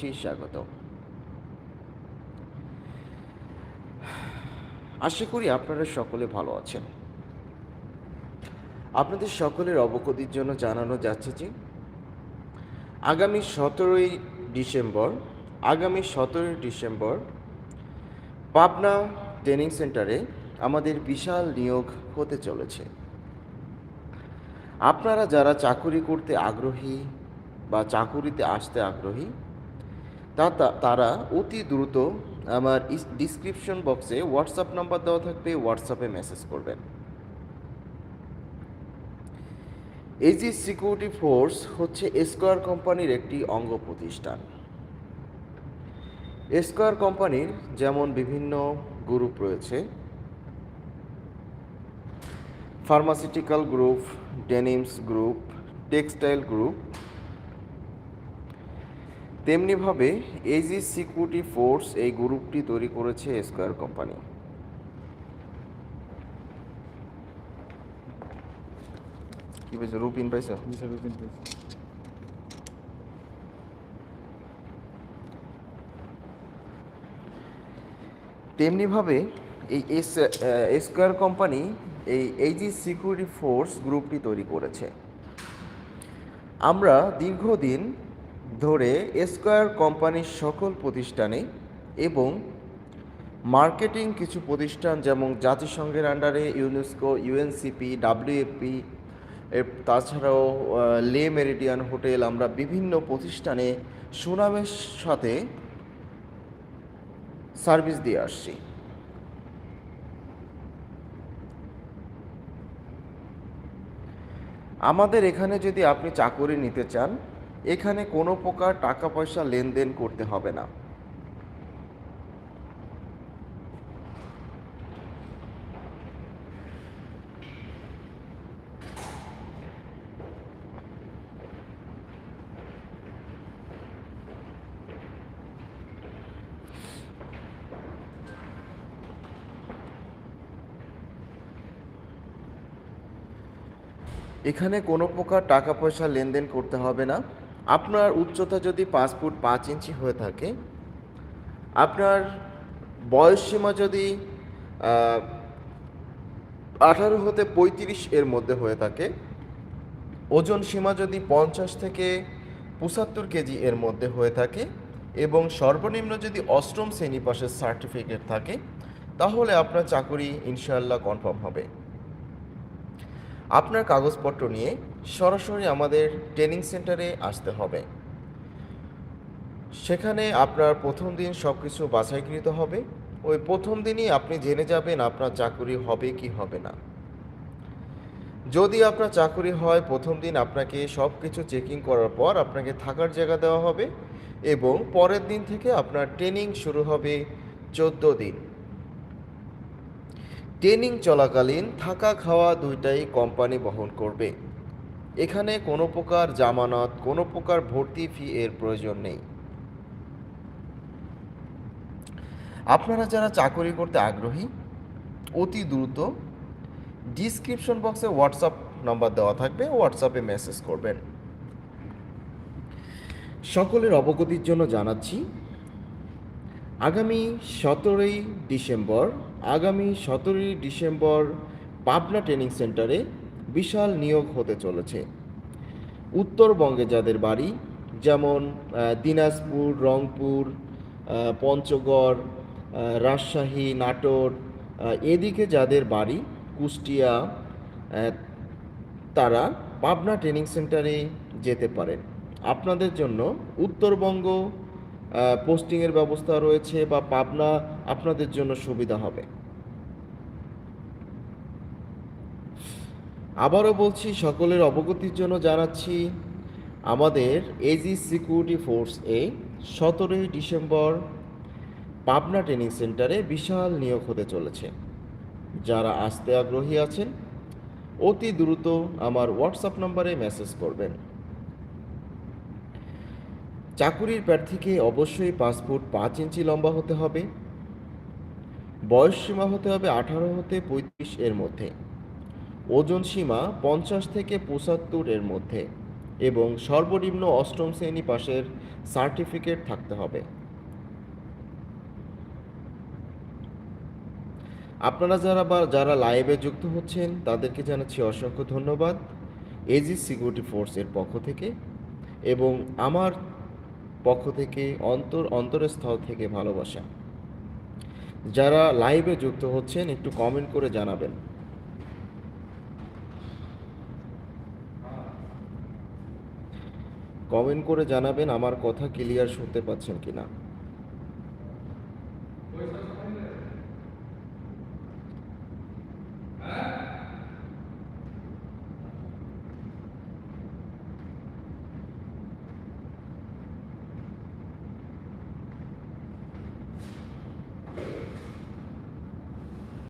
জানাচ্ছি স্বাগত আশা করি আপনারা সকলে ভালো আছেন। আপনাদের সকলের অবগতির জন্য জানানো যাচ্ছে যে, আগামী সতেরোই ডিসেম্বর, আগামী সতেরোই ডিসেম্বর পাবনা ট্রেনিং সেন্টারে আমাদের বিশাল নিয়োগ হতে চলেছে। আপনারা যারা চাকুরি করতে আগ্রহী বা চাকুরিতে আসতে আগ্রহী তা তারা অতি দ্রুত আমার ডিসক্রিপশন বক্সে হোয়াটসঅ্যাপ নাম্বার দেওয়া থাকবে হোয়াটসঅ্যাপে মেসেজ করবেন। এজি সিকিউরিটি ফোর্স হচ্ছে স্কোয়ার কোম্পানির একটি অঙ্গ প্রতিষ্ঠান। স্কোয়ার কোম্পানির যেমন বিভিন্ন গ্রুপ রয়েছে pharmaceutical group denims group textile group তেমনিভাবে এজি সিকিউরিটি ফোর্স এই গ্রুপটি তৈরি করেছে স্কোয়ার কোম্পানি কি পেয়েছ? রুপিন পাইছো তেমনিভাবে এই এস স্কোয়ার কোম্পানি এই এইজি সিকিউরিটি ফোর্স গ্রুপটি তৈরি করেছে। আমরা দীর্ঘদিন ধরে স্কোয়ার কোম্পানির সকল প্রতিষ্ঠানে এবং মার্কেটিং কিছু প্রতিষ্ঠান যেমন জাতিসংঘের আন্ডারে ইউনেস্কো, ইউএনসিপি, ডাব্লিউএফপি তাছাড়াও লে মেরিডিয়ান হোটেল, আমরা বিভিন্ন প্রতিষ্ঠানে সুনামের সাথে সার্ভিস দিয়ে আসছি। আমাদের এখানে যদি আপনি চাকরি নিতে চান এখানে কোনো প্রকার টাকা পয়সা লেনদেন করতে হবে না। এখানে কোনো প্রকার টাকা পয়সা লেনদেন করতে হবে না। আপনার উচ্চতা যদি পাঁচ ফুট পাঁচ ইঞ্চি হয়ে থাকে, আপনার বয়স সীমা যদি আঠারো হতে পঁয়ত্রিশ এর মধ্যে হয়ে থাকে, ওজন সীমা যদি পঞ্চাশ থেকে পঁচাত্তর কেজি এর মধ্যে হয়ে থাকে এবং সর্বনিম্ন যদি অষ্টম শ্রেণি পাশের সার্টিফিকেট থাকে, তাহলে আপনার চাকরি ইনশাআল্লাহ কনফার্ম হবে। আপনার কাগজপত্র নিয়ে সরাসরি আমাদের ট্রেনিং সেন্টারে আসতে হবে। সেখানে আপনার প্রথম দিন সব কিছু বাছাইকৃত হবে। ওই প্রথম দিনই আপনি জেনে যাবেন আপনার চাকুরি হবে কি হবে না। যদি আপনার চাকুরি হয়, প্রথম দিন আপনাকে সব কিছু চেকিং করার পর আপনাকে থাকার জায়গা দেওয়া হবে এবং পরের দিন থেকে আপনার ট্রেনিং শুরু হবে চোদ্দ দিন। ট্রেনিং চলাকালীন থাকা খাওয়া দুইটাই কোম্পানি বহন করবে। এখানে কোনো প্রকার জামানত, কোনো প্রকার ভর্তি ফি এর প্রয়োজন নেই। আপনারা যারা চাকরি করতে আগ্রহী, অতি দ্রুত ডিসক্রিপশন বক্সে হোয়াটসঅ্যাপ নাম্বার দেওয়া থাকবে হোয়াটসঅ্যাপে মেসেজ করবেন। সকলের অবগতির জন্য জানাচ্ছি আগামী সতেরোই ডিসেম্বর, আগামী সতেরোই ডিসেম্বর পাবনা ট্রেনিং সেন্টারে বিশাল নিয়োগ হতে চলেছে। উত্তরবঙ্গে যাদের বাড়ি, যেমন দিনাজপুর, রংপুর পঞ্চগড় রাজশাহী, নাটোর এদিকে যাদের বাড়ি, কুষ্টিয়া তারা পাবনা ট্রেনিং সেন্টারে যেতে পারেন। আপনাদের জন্য উত্তরবঙ্গ পোস্টিংয়ের ব্যবস্থা রয়েছে বা পাবনা আপনাদের জন্য সুবিধা হবে। আবারও বলছি, সকলের অবগতির জন্য জানাচ্ছি, আমাদের এজি সিকিউরিটি ফোর্স এ সতেরোই ডিসেম্বর পাবনা ট্রেনিং সেন্টারে বিশাল নিয়োগ হতে চলেছে। যারা আসতে আগ্রহী আছেন, অতি দ্রুত আমার হোয়াটসঅ্যাপ নম্বরে মেসেজ করবেন। চাকুরির প্রার্থীকে অবশ্যই পাঁচ ফুট পাঁচ ইঞ্চি লম্বা হতে হবে। বয়স সীমা হতে হবে আঠারো হতে পঁয়ত্রিশ এর মধ্যে। ওজন সীমা পঞ্চাশ থেকে পঁচাত্তর এর মধ্যে। এবং সর্বনিম্ন অষ্টম শ্রেণি পাশের সার্টিফিকেট থাকতে হবে। আপনারা যারা বা যারা লাইভে যুক্ত হচ্ছেন, তাদেরকে জানাচ্ছি অসংখ্য ধন্যবাদ। এজি সিকিউরিটি ফোর্সের পক্ষ থেকে। এবং আমার পক্ষ থেকে অন্তর, অন্তরস্থল থেকে ভালোবাসা। যারা লাইভে যুক্ত হচ্ছেন, একটু কমেন্ট করে জানাবেন। কমেন্ট করে জানাবেন আমার কথা ক্লিয়ার শুনতে পাচ্ছেন কিনা।